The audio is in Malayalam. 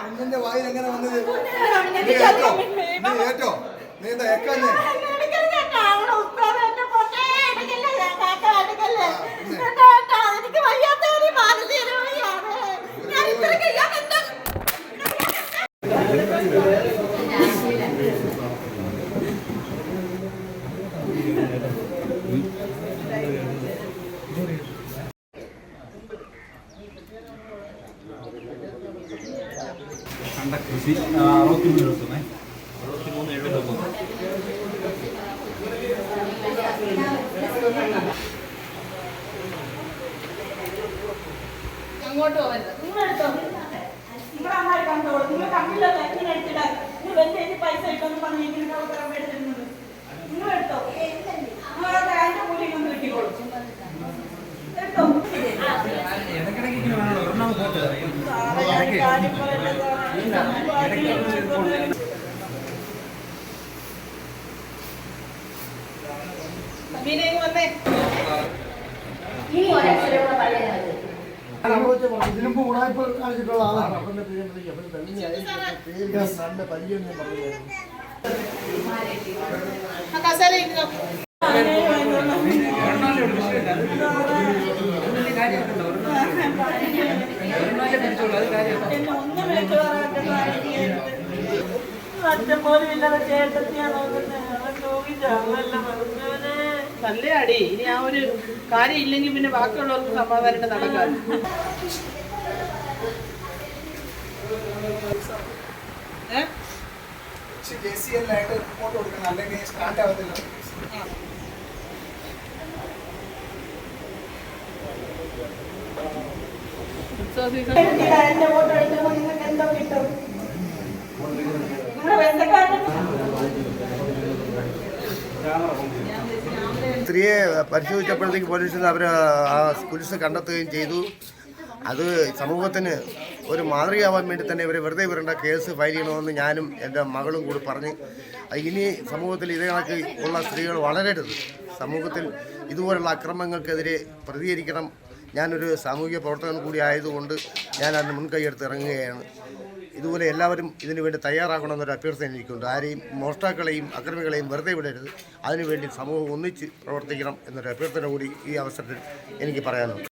കുഞ്ഞിന്റെ വായിൽ എങ്ങനെ വന്നത് നീ ഏറ്റോ നീ ഏറ്റോ നീ എന്താ? ഏക്കാഞ്ഞേ എനിക്ക് വയ്യാത്ത ഒരു മാനസിക രോഗിയാണ് ഞാൻ ഇത്രയ്ക്ക് ഞാൻ എന്താ കണ്ട കൃഷി. അറുപത്തിമൂന്ന് എഴുപത്തൊന്ന്. അറുപത്തിമൂന്ന് എഴുപത്തൊന്ന്. അങ്ങോട്ട് പോകരുത് നിങ്ങൾ എടുത്തോ നിങ്ങളുടെ അമ്മ കണ്ടോളൂ. നിങ്ങൾ കണ്ടില്ലല്ലോ എങ്ങനെ എടുത്തിടാൻ. നിങ്ങൾ വലിയ എനിക്ക് പൈസ ഇട്ടെന്ന് പറഞ്ഞിരിക്കുന്ന ഉത്തരം എടുത്തിരുന്നത് നിങ്ങൾ എടുത്തോ അതിന്റെ കൂലി കൊണ്ട് കിട്ടിക്കോളൂ എടുത്തോ? ഇടയ്ക്കിടയ്ക്ക് ഒരെണ്ണം ഞാൻ കാര്യം പറയല്ലേ ഇതിനുമ്പ് ഉടായ്പ കാണിച്ചിട്ടുള്ള ആളാണ് നല്ല പരിചയം ഞാൻ പറഞ്ഞു ഒന്ന് വിളിച്ചു അച്ഛൻ പോലും ഇല്ലാതെ ചേട്ടത്തിയാ നല്ല അടി. ഇനി ആ ഒരു കാര്യം ഇല്ലെങ്കിൽ പിന്നെ ബാക്കിയുള്ളവർക്ക് സമാധാനം നടക്കാം. ഏ? ജെ സി എല്ലായിട്ട് റിപ്പോർട്ട് കൊടുക്കണം. അല്ലെങ്കിൽ സ്റ്റാർട്ട് ആവത്തില്ല. എന്റെ ഫോട്ടോ എടുക്കുമ്പോൾ നിങ്ങൾക്ക് എന്തോ കിട്ടും? സ്ത്രീയെ പരിശോധിച്ചപ്പോഴത്തേക്ക് പോലീസിൽ അവർ ആ പോലീസ് കണ്ടെത്തുകയും ചെയ്തു. അത് സമൂഹത്തിന് ഒരു മാതൃകയാവാൻ വേണ്ടി തന്നെ ഇവർ വെറുതെ വരേണ്ട കേസ് ഫയൽ ചെയ്യണമെന്ന് ഞാനും എന്റെ മകളും കൂടി പറഞ്ഞ് ഇനി സമൂഹത്തിൽ ഇതേ കണക്ക് ഉള്ള സ്ത്രീകൾ വളരരുത്. സമൂഹത്തിൽ ഇതുപോലുള്ള അക്രമങ്ങൾക്കെതിരെ പ്രതികരിക്കണം. ഞാനൊരു സാമൂഹിക പ്രവർത്തകൻ കൂടി ആയതുകൊണ്ട് ഞാൻ അതിന് മുൻകൈയെടുത്ത് ഇറങ്ങുകയാണ്. ഇതുപോലെ എല്ലാവരും ഇതിനു വേണ്ടി തയ്യാറാകണമെന്നൊരു അഭ്യർത്ഥന എനിക്കുണ്ട്. ആരെയും മോഷ്ടാക്കളെയും അക്രമികളെയും വെറുതെ വിടരുത്. അതിനുവേണ്ടി സമൂഹം ഒന്നിച്ച് പ്രവർത്തിക്കണം എന്നൊരു അഭ്യർത്ഥന കൂടി ഈ അവസരത്തിൽ എനിക്ക് പറയാനുണ്ട്.